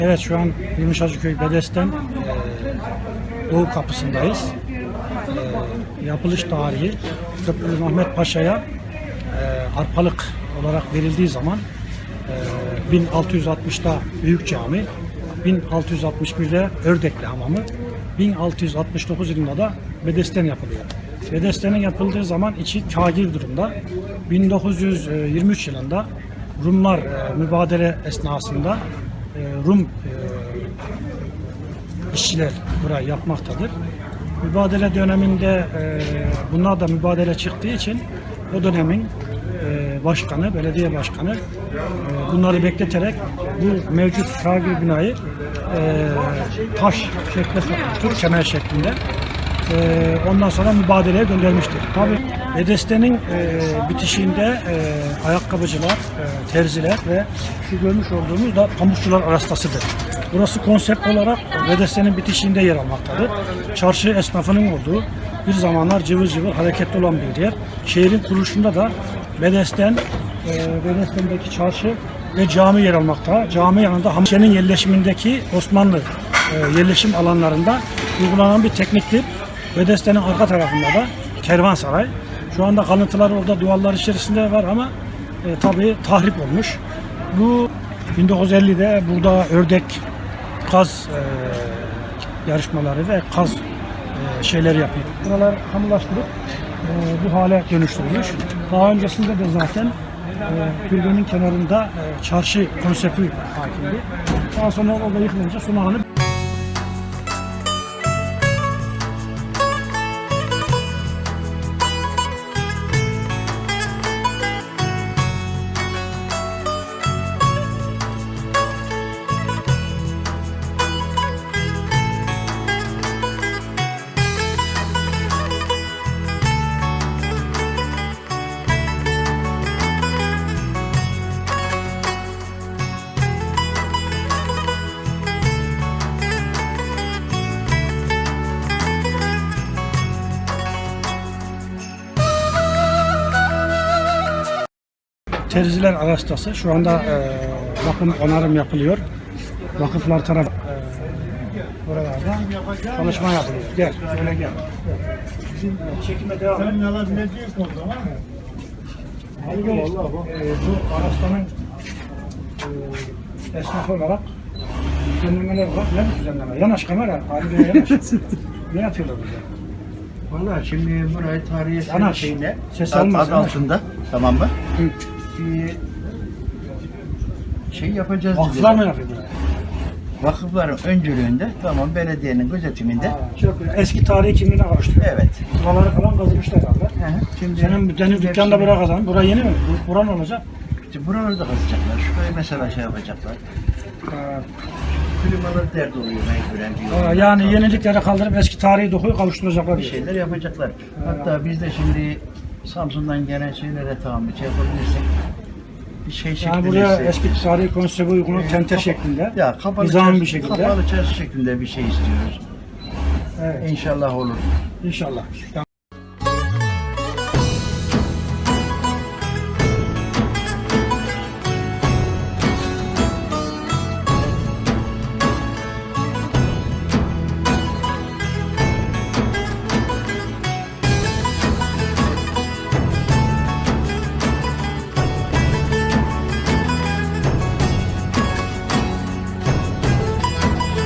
Evet şu an Yumuşacıköy Bedesten e, Doğu kapısındayız. E, yapılış tarihi Köprülü Mehmet Paşa'ya e, arpalık olarak verildiği zaman e, 1660'da Büyük Cami, 1661'de Ördekli Hamamı, 1669 yılında da Bedesten yapılıyor. Bedesten'in yapıldığı zaman içi kagir durumda. 1923 yılında Rumlar e, mübadele esnasında Rum e, işçiler burayı yapmaktadır. Mübadele döneminde e, bunlar da mübadele çıktığı için o dönemin e, başkanı, belediye başkanı e, bunları bekleterek bu mevcut kagir binayı e, taş şekle sokmuştur, kemer şeklinde. E, ondan sonra mübadeleye göndermiştir. Tabi Bedeste'nin e, bitişiğinde e, ayakkabıcılar, e, terziler ve şu görmüş olduğumuz da pamukçular arastasıdır. Burası konsept olarak Bedeste'nin bitişiğinde yer almaktadır. Çarşı esnafının olduğu, bir zamanlar cıvır cıvır hareketli olan bir yer. Şehrin kuruluşunda da Bedesten, e, Bedesten'deki çarşı ve cami yer almakta. Cami yanında Hamşe'nin yerleşimindeki Osmanlı e, yerleşim alanlarında uygulanan bir tekniktir. Bedesten'in arka tarafında da kervansaray. Şu anda kalıntılar orada duvarlar içerisinde var ama e, tabii tahrip olmuş. Bu 1950'de burada ördek kaz e, yarışmaları ve kaz e, şeyleri yapıyor. Buralar kamulaştırıp e, bu hale dönüştürülmüş. Daha öncesinde de zaten e, kenarında e, çarşı konsepti hakimdi. Daha sonra o da yıkılınca Sunahan'ı Terziler Arastası şu anda e, bakım onarım yapılıyor. Vakıflar taraf e, buralarda çalışma yapılıyor. Gel, şöyle gel. Bizim çekime devam. Sen alabileceğiz o zaman. Abi Bey, e, bu Arastan'ın e, esnafı olarak düzenlemeler var. Ne düzenleme? Yanaş kamera. Ali Bey yanaş. ne yapıyorlar burada? Valla şimdi burayı tarihi şeyine Ses ad- almaz, adı yanaş. altında tamam mı? Hı. Şey yapacağız Vakıflar mı yapıyor burayı? Vakıfların öncülüğünde tamam belediyenin gözetiminde. Ha, Çok güzel. Eski tarihi kimliğine kavuştu. Evet. Buraları falan kazımışlar herhalde. Hı hı. Şimdi Senin senin dükkanda hepsini- bura kazan. Bura yeni mi? Bu- Bura ne olacak? İşte buraları da kazacaklar. Şurayı mesela şey yapacaklar. Ha, Klimalar dert oluyor mecburen. bir ha, Yani yenilikleri kaldırıp eski tarihi dokuyu kavuşturacaklar. bir diyor. şeyler yapacaklar. Hatta biz de şimdi Samsun'dan gelen şeylere tamam bir şey yapabilirsek bir şey Yani şeklinde buraya işte- eski tarihi konsepti uygun tente şeklinde. Ya kapalı çarşı, bir şekilde. kapalı çarşı şeklinde bir şey istiyoruz. Evet. İnşallah olur. İnşallah.